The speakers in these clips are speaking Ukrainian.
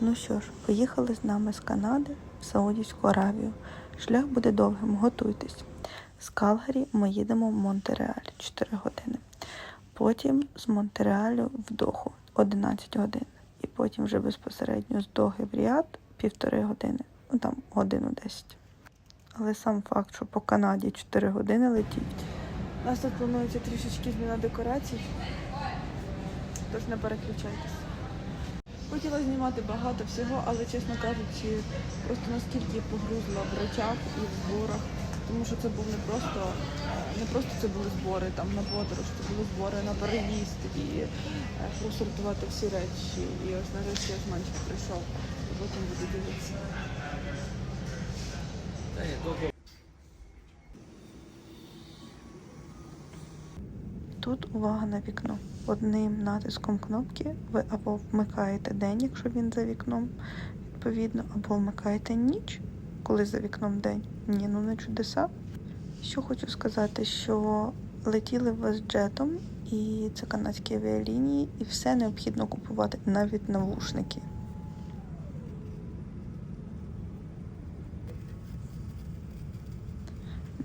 Ну що ж, поїхали з нами з Канади в Саудівську Аравію. Шлях буде довгим, готуйтесь. З Калгарі ми їдемо в Монтереаль 4 години. Потім з Монтереалю в Доху 11 годин. І потім вже безпосередньо з Дохи в Ріад півтори години, ну там годину 10. Але сам факт, що по Канаді 4 години летіть. У нас тут планується трішечки зміна декорацій, тож не переключайтесь. Хотіла знімати багато всього, але чесно кажучи, просто наскільки погрузла в речах і в зборах, тому що це був не просто не просто це були збори там на подорож, це були збори на переїзд і е, просортувати всі речі. І ось нарешті ось мальчик прийшов, і потім буду дивитися. Тут увага на вікно. Одним натиском кнопки ви або вмикаєте день, якщо він за вікном, відповідно, або вмикаєте ніч, коли за вікном день. Ні, ну не чудеса. Що хочу сказати, що летіли ви з джетом, і це канадські авіалінії, і все необхідно купувати, навіть навушники.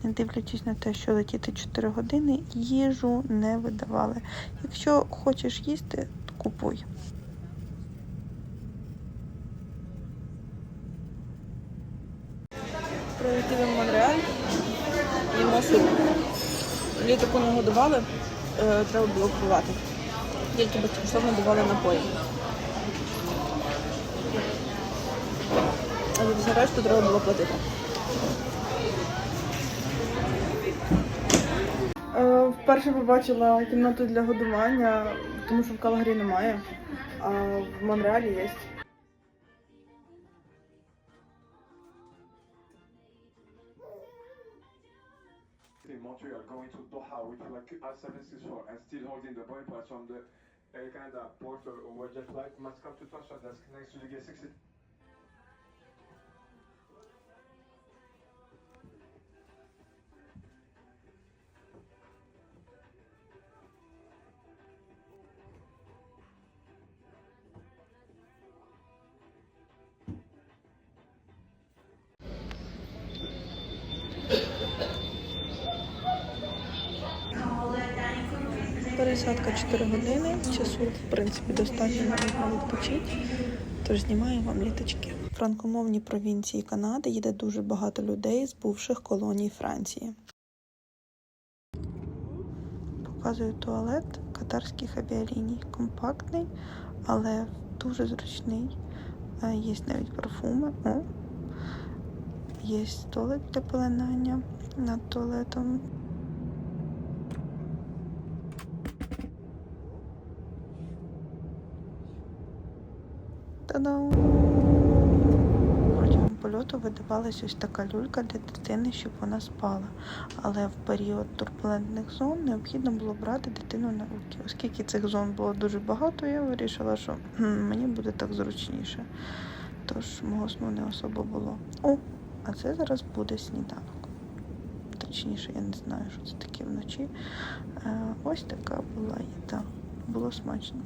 Не дивлячись на те, що летіти 4 години, їжу не видавали. Якщо хочеш їсти, купуй. Прилетіли в Монреаль, їмо суп. Літаку не годували, е, треба було купувати. Тільки безкоштовно давали напої. Але за решту треба було платити. Е, Вперше побачила кімнату для годування, тому що в Калгарі немає, а в Монреалі є. in Montreal going to Doha with like R764 and still holding the boarding pass from the Air Canada port or or jet flight must come to transfer desk next to the gate 60. 4 години. Часу, в принципі, достатньо навіть на відпочити. Тож знімаю вам літочки. В франкомовній провінції Канади їде дуже багато людей з бувших колоній Франції. Показую туалет катарських авіаліній. Компактний, але дуже зручний. Е, Є навіть парфуми. О. Є столик для пеленання над туалетом. Та-дам! Протягом польоту видавалась ось така люлька для дитини, щоб вона спала. Але в період турбулентних зон необхідно було брати дитину на руки. Оскільки цих зон було дуже багато, я вирішила, що мені буде так зручніше. Тож мого сну не особо було. О, а це зараз буде сніданок. Точніше, я не знаю, що це таке вночі. Е, ось така була їда. Було смачно.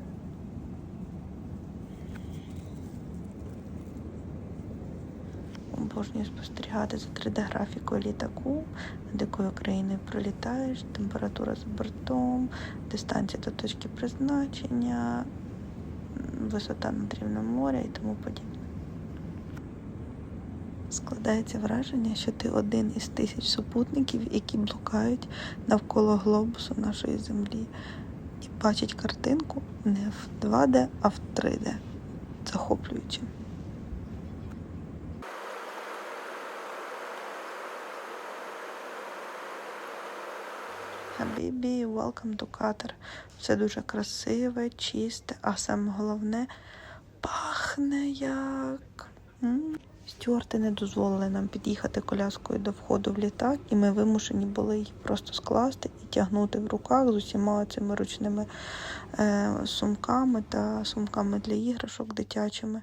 Обожнюю спостерігати за 3D-графікою літаку, над якою країною пролітаєш, температура за бортом, дистанція до точки призначення, висота над рівнем моря і тому подібне. Складається враження, що ти один із тисяч супутників, які блукають навколо глобусу нашої землі і бачать картинку не в 2D, а в 3D. Захоплююче. Хабібі, welcome to Qatar. Все дуже красиве, чисте, а саме головне пахне як. Стюарти не дозволили нам під'їхати коляскою до входу в літак, і ми вимушені були їх просто скласти і тягнути в руках з усіма цими ручними е, сумками та сумками для іграшок дитячими.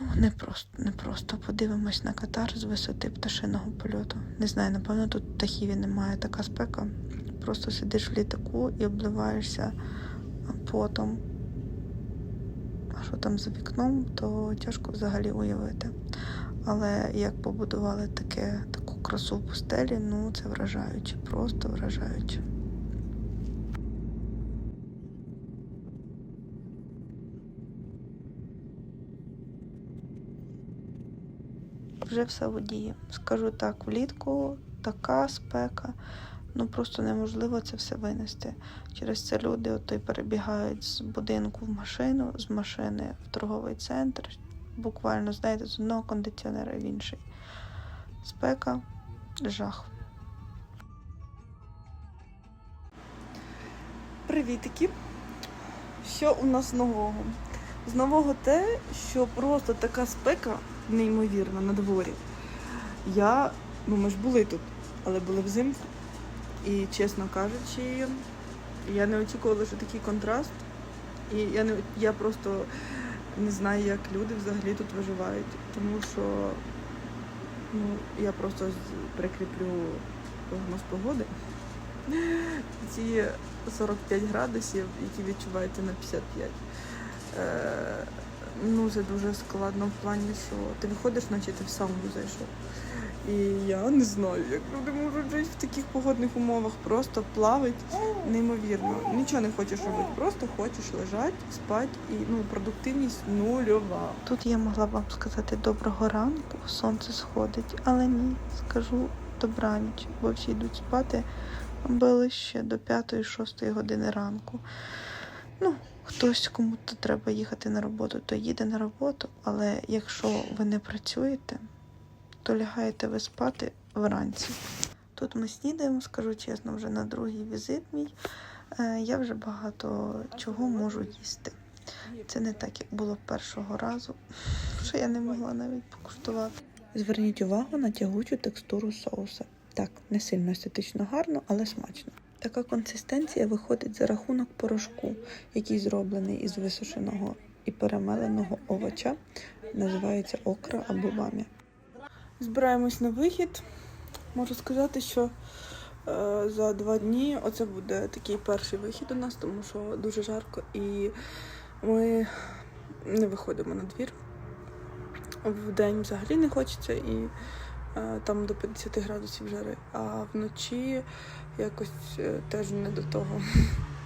Ну, не просто, не просто. Подивимось на Катар з висоти пташиного польоту. Не знаю, напевно, тут Тахіві немає така спека. Просто сидиш в літаку і обливаєшся потом. А що там за вікном, то тяжко взагалі уявити. Але як побудували таке, таку красу в пустелі, ну це вражаюче, просто вражаюче. Вже все водіє. Скажу так, влітку така спека, ну просто неможливо це все винести. Через це люди ото й перебігають з будинку в машину, з машини в торговий центр. Буквально, знаєте, з одного кондиціонера в інший. Спека, жах. Привітики! Що у нас нового? З нового те, що просто така спека неймовірна на дворі. Я, ну ми ж були тут, але були взимку. І, чесно кажучи, я не очікувала, що такий контраст. І я не я просто не знаю, як люди взагалі тут виживають. Тому що ну, я просто прикріплю прогноз погоди. Ці 45 градусів, які відчуваєте на 55. Е, ну, це дуже складно в плані, що ти виходиш, наче ти в сауну зайшов. І я не знаю, як люди можуть жити в таких погодних умовах. Просто плавить неймовірно. Нічого не хочеш робити, просто хочеш лежати, спати і ну, продуктивність нульова. Тут я могла вам сказати доброго ранку, сонце сходить, але ні, скажу добраніч, бо всі йдуть спати ближче до 5-6 години ранку. Ну, хтось кому-то треба їхати на роботу, то їде на роботу, але якщо ви не працюєте, то лягаєте ви спати вранці. Тут ми снідаємо, скажу чесно, вже на другий візит мій. Е, Я вже багато чого можу їсти. Це не так, як було першого разу, що я не могла навіть покуштувати. Зверніть увагу на тягучу текстуру соуса. Так, не сильно естетично гарно, але смачно. Така консистенція виходить за рахунок порошку, який зроблений із висушеного і перемеленого овоча, називається окра або бамія. Збираємось на вихід. Можу сказати, що е, за два дні оце буде такий перший вихід у нас, тому що дуже жарко і ми не виходимо на двір. В день взагалі не хочеться і там до 50 градусів жари, а вночі якось е, теж не до того.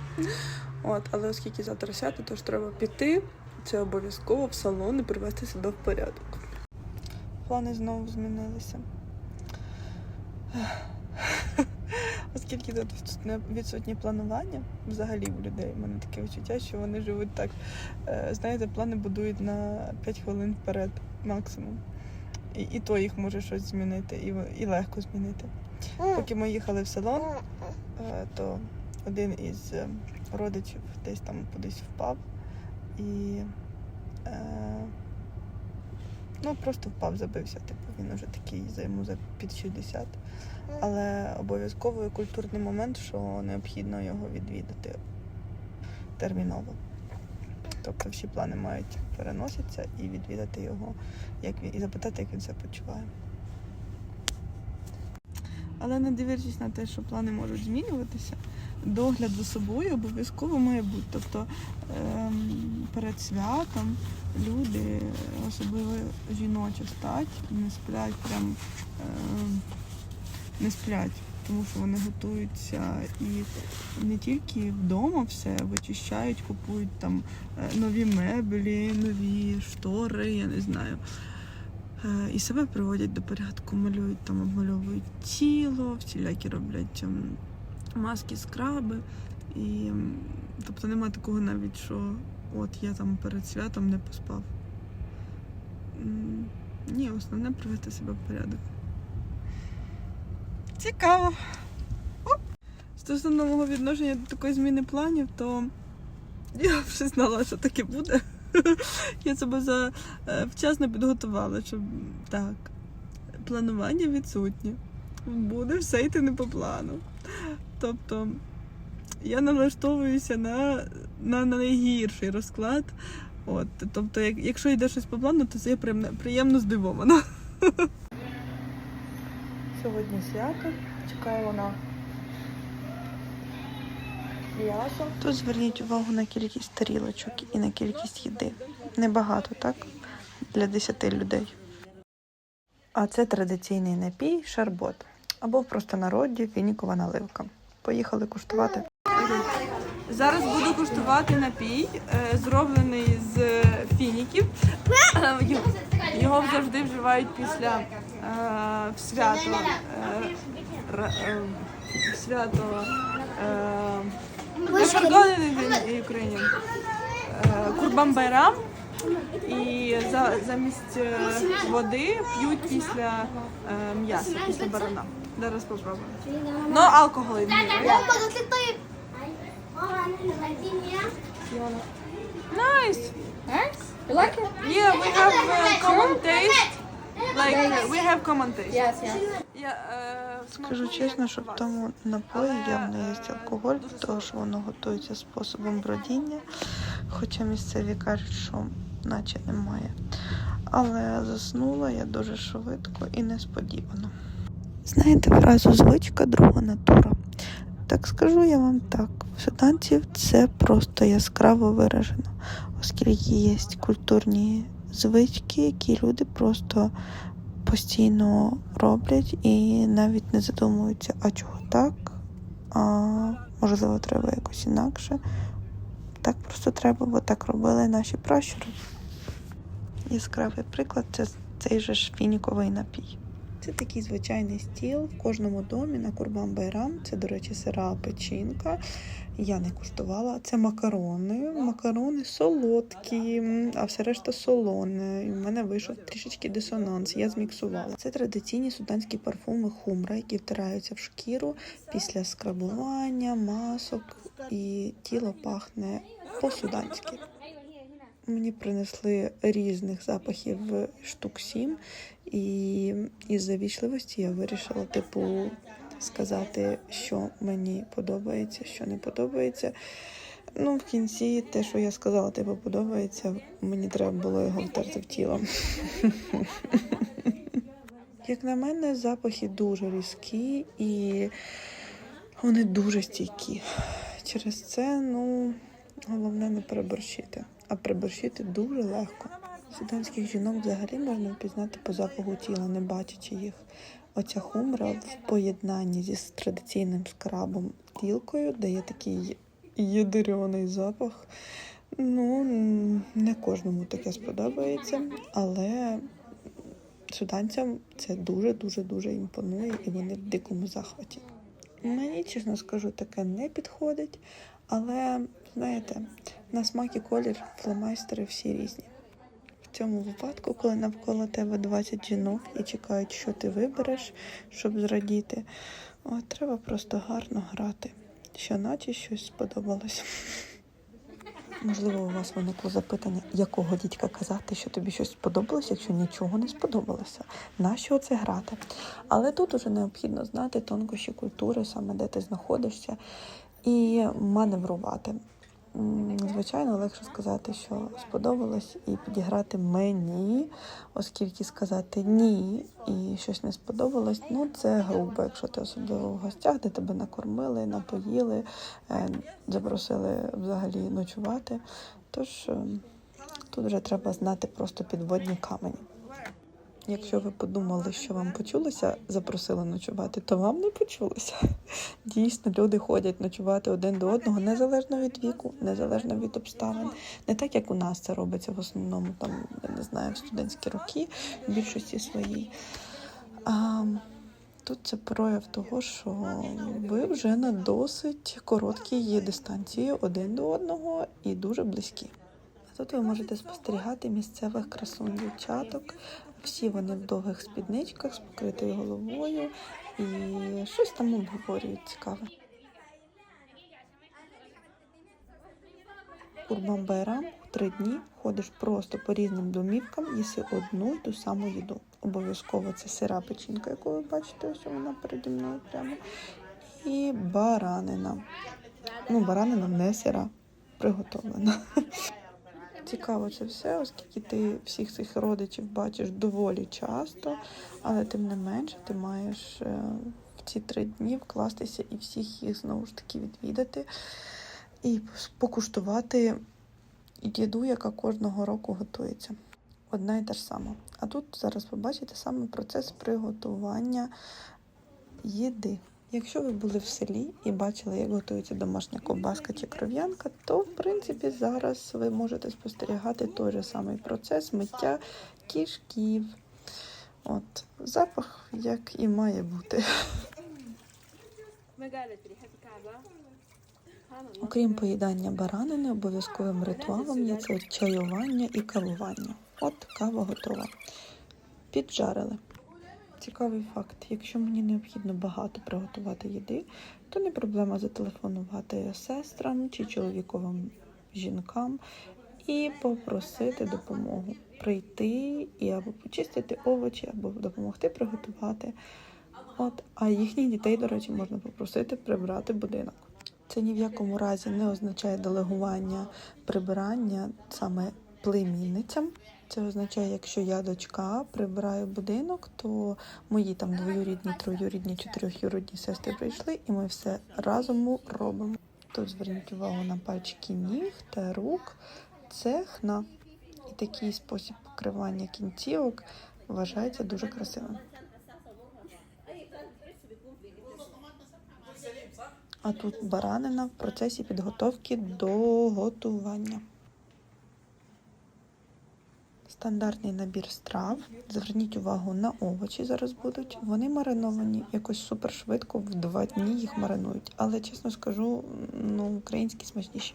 От, але оскільки завтра свято, тож треба піти. Це обов'язково в салон і привести себе в порядок. Плани знову змінилися. Оскільки тут відсутнє планування взагалі в людей, в мене таке відчуття, що вони живуть так. е, Знаєте, плани будують на 5 хвилин вперед максимум. І, і то їх може щось змінити, і, і легко змінити. Поки ми їхали в салон, е, то один із е, родичів десь там кудись впав і е, ну, просто впав, забився. Типу, він уже такий за йому за під 60. Але обов'язково культурний момент, що необхідно його відвідати терміново. Тобто всі плани мають переноситися і відвідати його, як він, і запитати, як він себе почуває. Але не дивлячись на те, що плани можуть змінюватися, догляд за собою обов'язково має бути. Тобто ем, перед святом люди, особливо жіноча стать, не сплять прям ем, не сплять, тому що вони готуються і не тільки вдома все вичищають, купують там е, нові меблі, нові штори, я не знаю. Е, І себе приводять до порядку, малюють там, обмальовують тіло, всілякі роблять ем, маски, скраби. І тобто нема такого навіть, що от я там перед святом не поспав. Ні, основне привести себе в порядок. Цікаво. Стосовно мого відношення до такої зміни планів, то я вже знала, що таке буде. Я себе за е, вчасно підготувала, щоб так. Планування відсутнє. Буде все йти не по плану. Тобто я налаштовуюся на, на, на найгірший розклад. От, тобто, як, якщо йде щось по плану, то це я приємно, приємно здивована. Сьогодні свято. Чекаю на м'ясо. Тут зверніть увагу на кількість тарілочок і на кількість їди. Небагато, так? Для 10 людей. А це традиційний напій шарбот. Або в простонароді фінікова наливка. Поїхали куштувати. Зараз буду куштувати напій, е, зроблений з фініків. Е, завжди вживають після е, в свято. Е, е, в свято. Е, Напередодні в Україні. Е, Курбан Байрам. І за, замість е, води п'ють після е, м'яса, після барана. Зараз попробуємо. Ну, алкоголь ну. Nice. You like it? Yeah, we have uh, common taste. Like we have common taste. Yes, yes. Я, е, Скажу чесно, що в тому напої явно є Е, алкоголь, тому що воно готується способом бродіння, хоча місцеві кажуть, що наче немає. Але заснула я дуже швидко і несподівано. Знаєте фразу звичка друга натура. Так скажу я вам так, в суданців це просто яскраво виражено, оскільки є культурні звички, які люди просто постійно роблять і навіть не задумуються, а чого так, а можливо, треба якось інакше. Так просто треба, бо так робили наші пращури. Яскравий приклад це цей же ж фініковий напій. Це такий звичайний стіл в кожному домі на Курбан Байрам. Це, до речі, сира печінка. Я не куштувала. Це макарони. Макарони солодкі, а все решта солоне. І в мене вийшов трішечки дисонанс. Я зміксувала. Це традиційні суданські парфуми хумра, які втираються в шкіру після скрабування, масок, і тіло пахне по-суданськи. Мені принесли різних запахів штук сім, і із завічливості я вирішила, типу, сказати, що мені подобається, що не подобається. Ну, в кінці те, що я сказала, типу, подобається, мені треба було його втерти в тіло. Як на мене, запахи дуже різкі і вони дуже стійкі. Через це, ну, головне не переборщити. А переборщити дуже легко. Суданських жінок взагалі можна впізнати по запаху тіла, не бачачи їх. Оця хумра в поєднанні зі традиційним скрабом тілкою дає такий ядерьоний запах. Ну, не кожному таке сподобається, але суданцям це дуже-дуже дуже імпонує і вони в дикому захваті. Мені, чесно скажу, таке не підходить, але знаєте, на смак і колір фломайстери всі різні. В цьому випадку, коли навколо тебе 20 жінок і чекають, що ти вибереш, щоб зрадіти, от, треба просто гарно грати, що наче щось сподобалось. Можливо, у вас виникло запитання, якого дідька казати, що тобі щось сподобалося, якщо нічого не сподобалося. Нащо це грати? Але тут уже необхідно знати тонкощі культури, саме де ти знаходишся, і маневрувати. Звичайно, легше сказати, що сподобалось, і підіграти мені, оскільки сказати ні і щось не сподобалось, ну це грубо, якщо ти особливо в гостях, де тебе накормили, напоїли, е, запросили взагалі ночувати. Тож е, тут вже треба знати просто підводні камені. Якщо ви подумали, що вам почулося, запросили ночувати, то вам не почулося. Дійсно, люди ходять ночувати один до одного незалежно від віку, незалежно від обставин. Не так, як у нас це робиться в основному, там, я не знаю, в студентські роки, в більшості своїй. А, тут це прояв того, що ви вже на досить короткій дистанції один до одного і дуже близькі. Тут ви можете спостерігати місцевих красунь дівчаток. Всі вони в довгих спідничках з покритою головою і щось там обговорюють цікаве. Курбан Байрам три дні ходиш просто по різним домівкам, їси одну й ту саму їду. Обов'язково це сира печінка, яку ви бачите, ось вона переді мною прямо. І баранина. Ну, баранина не сира, приготовлена. Цікаво це все, оскільки ти всіх цих родичів бачиш доволі часто, але тим не менше ти маєш е, в ці три дні вкластися і всіх їх знову ж таки відвідати. і покуштувати їду, яка кожного року готується. Одна і та ж сама. А тут зараз побачите саме процес приготування їди. Якщо ви були в селі і бачили, як готується домашня ковбаска чи кров'янка, то в принципі зараз ви можете спостерігати той же самий процес миття кішків. От, Запах як і має бути. Окрім поїдання баранини, обов'язковим ритуалом є це чаювання і кавування. От кава готова. Піджарили. Цікавий факт. Якщо мені необхідно багато приготувати їди, то не проблема зателефонувати сестрам чи чоловіковим жінкам і попросити допомогу. Прийти і або почистити овочі, або допомогти приготувати. От, а їхніх дітей, до речі, можна попросити прибрати будинок. Це ні в якому разі не означає делегування прибирання саме племінницям. Це означає, якщо я дочка прибираю будинок, то мої там двоюрідні, троюрідні, чотирьохюрідні сестри прийшли, і ми все разом робимо. Тут зверніть увагу на пальчики ніг та рук. Це хна. І такий спосіб покривання кінцівок вважається дуже красивим. А тут баранина в процесі підготовки до готування. Стандартний набір страв. Зверніть увагу на овочі зараз будуть. Вони мариновані якось супер швидко, в два дні їх маринують. Але чесно скажу, ну, українські смачніші.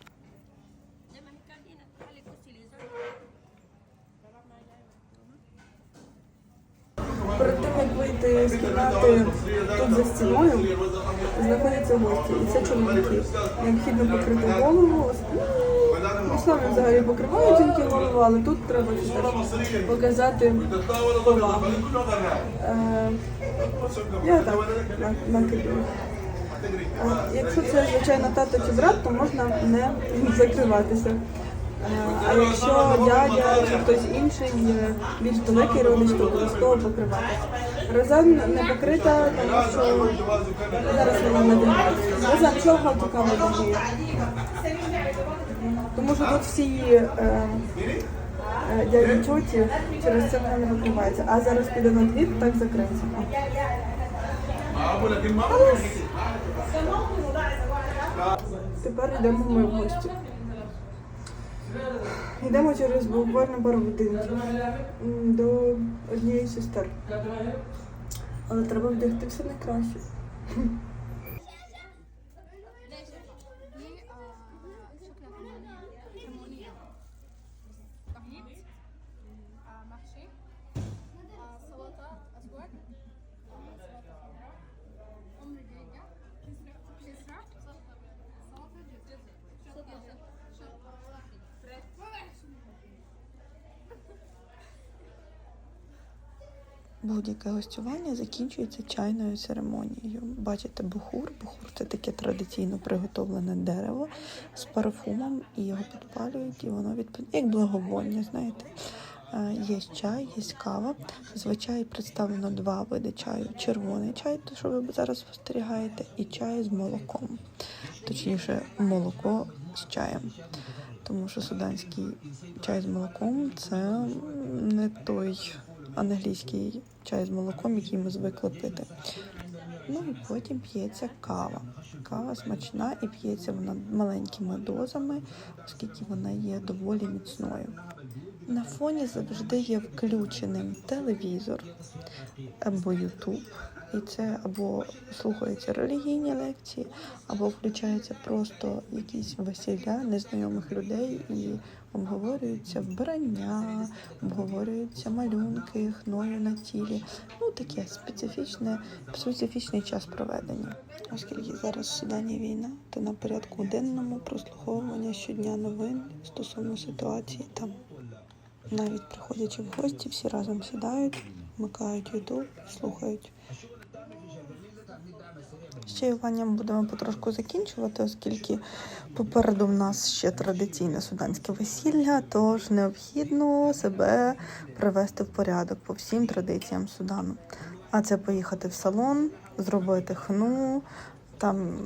Перед тим як вийти з кімнати тут за стіною знаходяться гості. І це чоловіки. Необхідно покрити голову. Основі взагалі покривають жінки голову, але тут треба показати повагу. Е, я так на- накидаю. Е, Якщо це, звичайно, тато чи брат, то можна не закриватися. Е, А якщо дядя чи хтось інший більш далекий родич, то обов'язково покриватися. Розан не покрита, тому що зараз вона не дивиться. Розан, чого цікаво дає? Тому що тут всі е, е, дяді тьоті через це не викривається. А зараз піде на двір, так закриється. Тепер йдемо ми в гості. Йдемо через буквально пару м, до однієї сестер. Але треба вдягти все найкраще. Будь-яке гостювання закінчується чайною церемонією. Бачите, бухур. Бухур це таке традиційно приготовлене дерево з парфумом, і його підпалюють, і воно відпад... як благовоння, знаєте. Е, Є чай, є кава. Зазвичай представлено два види чаю: червоний чай, то що ви зараз спостерігаєте, і чай з молоком, точніше, молоко з чаєм. Тому що суданський чай з молоком це не той англійський чай з молоком, який ми звикли пити. Ну і потім п'ється кава. Кава смачна і п'ється вона маленькими дозами, оскільки вона є доволі міцною. На фоні завжди є включеним телевізор або Ютуб. І це або слухаються релігійні лекції, або включаються просто якісь весілля незнайомих людей і обговорюються вбрання, обговорюються малюнки, хною на тілі. Ну таке специфічне, специфічний час проведення. Оскільки зараз в Судані війна, то на порядку денному прослуховування щодня новин стосовно ситуації там. Навіть приходячи в гості, всі разом сідають, вмикають ютуб, слухають. З чаюванням будемо потрошку закінчувати, оскільки попереду в нас ще традиційне суданське весілля, тож необхідно себе привести в порядок по всім традиціям Судану. А це поїхати в салон, зробити хну, там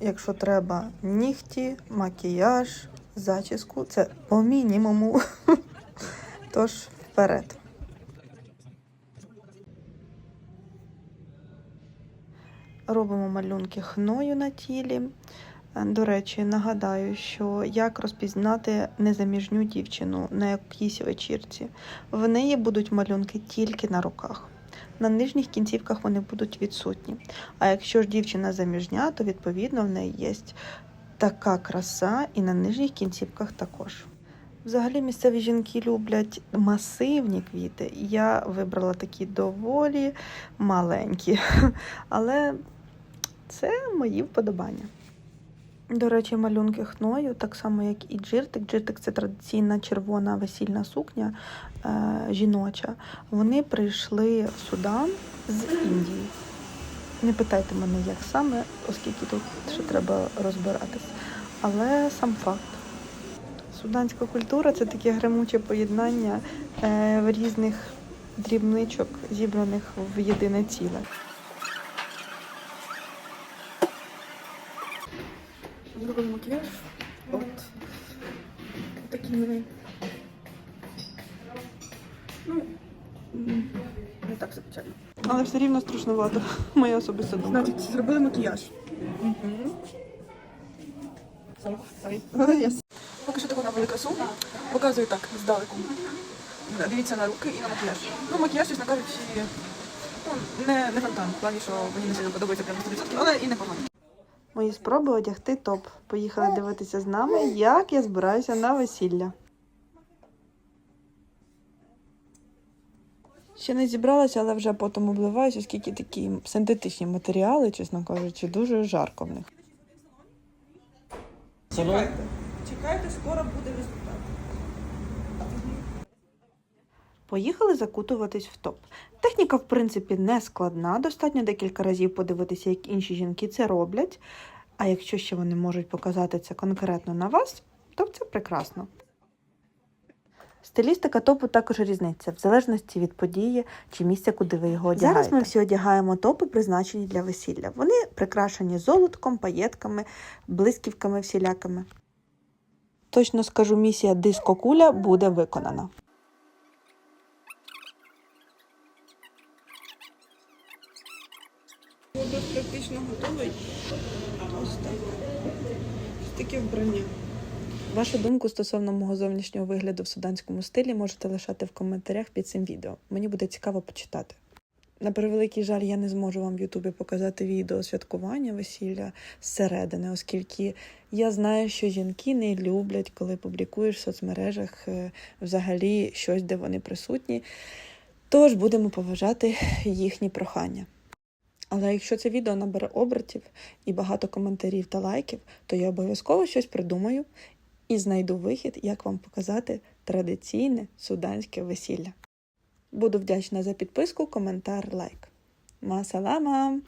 якщо треба нігті, макіяж, зачіску, це по мінімуму. Тож вперед. Робимо малюнки хною на тілі. Е, До речі, нагадаю, що як розпізнати незаміжню дівчину на якійсь вечірці. В неї будуть малюнки тільки на руках. На нижніх кінцівках вони будуть відсутні. А якщо ж дівчина заміжня, то відповідно в неї є така краса, і на нижніх кінцівках також. Взагалі місцеві жінки люблять масивні квіти. Я вибрала такі доволі маленькі, але це мої вподобання. До речі, малюнки хною, так само як і джиртик. Джиртик це традиційна червона весільна сукня е, жіноча. Вони прийшли в Судан з Індії. Не питайте мене, як саме, оскільки тут ще треба розбиратись. Але сам факт. Суданська культура це таке гремуче поєднання е, різних дрібничок, зібраних в єдине ціле. Зробили макіяж. От. Такі вони. Ну, не так все печально. Але все рівно страшновато. Моя особиста думка. Значить, зробили макіяж. Yes. Навели красу. Показую так, здалеку. Дивіться на руки і на макіяж. Ну, макіяж, чесно кажучи, ну, не, не фонтан. В плані, що мені не сильно подобається прямо 100%, але і не погано. Мої спроби одягти топ. Поїхали дивитися з нами, як я збираюся на весілля. Ще не зібралася, але вже потім обливаюся, оскільки такі синтетичні матеріали, чесно кажучи, дуже жарко в них. Чекайте. Чекайте, скоро буде результат. Поїхали закутуватись в топ. Техніка, в принципі, не складна. Достатньо декілька разів подивитися, як інші жінки це роблять. А якщо ще вони можуть показати це конкретно на вас, то це прекрасно. Стилістика топу також різниця, в залежності від події чи місця, куди ви його одягаєте. Зараз ми всі одягаємо топи, призначені для весілля. Вони прикрашені золотком, паєтками, блисківками всілякими. Точно скажу, місія диско куля буде виконана. Образ практично готовий. Ось так. Таке вбрання. Вашу думку стосовно мого зовнішнього вигляду в суданському стилі можете лишати в коментарях під цим відео. Мені буде цікаво почитати. На превеликий жаль, я не зможу вам в Ютубі показати відео святкування весілля зсередини, оскільки я знаю, що жінки не люблять, коли публікуєш в соцмережах е, взагалі щось, де вони присутні. Тож будемо поважати їхні прохання. Але якщо це відео набере обертів і багато коментарів та лайків, то я обов'язково щось придумаю і знайду вихід, як вам показати традиційне суданське весілля. Буду вдячна за підписку, коментар, лайк. Масалама!